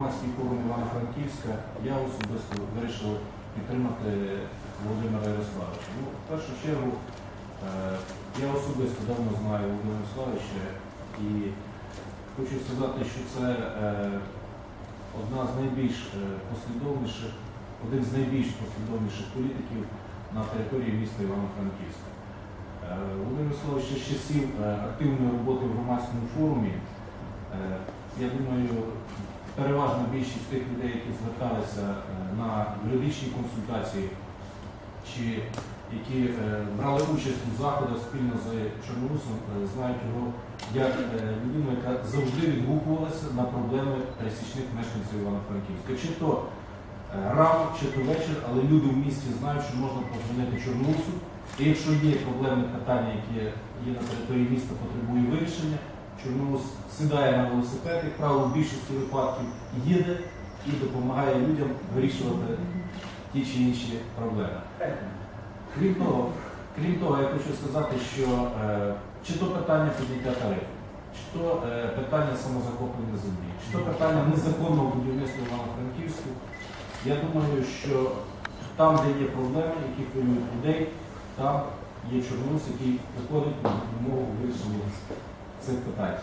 Форум Івано-Франківська, я особисто вирішив підтримати Володимира Ярославовича. Ну, в першу чергу, е, я особисто давно знаю Володимира Ярославовича і хочу сказати, що це е, одна з найбільш е, послідовніших, один з найбільш послідовніших політиків на території міста Івано-Франківська. Володимир Ярославович ще з часів активної роботи в громадському форумі, я думаю, переважна більшість тих людей, які зверталися е, на юридичні консультації, чи які е, брали участь у заходах спільно з Чорнорусом, е, знають його як людину, яка завжди відгукувалася на проблеми пересічних мешканців Івано-Франківська. Чи то е, рано, чи то вечір, але люди в місті знають, що можна позвонити Чорнорусу. І якщо є проблемні питання, які є на території міста, потребує вирішення, Чорноморс сідає на велосипед, як правило, в більшості випадків їде і допомагає людям вирішувати ті чи інші проблеми. Крім того, крім того, я хочу сказати, що е, чи то питання підняття тарифів, чи то е, питання самозахоплення землі, чи то питання незаконного будівництва Івано-Франківську, я думаю, що там, де є проблеми, які хвилюють людей, там є Чорноморс, який виходить на допомогу вирішенню цих питань.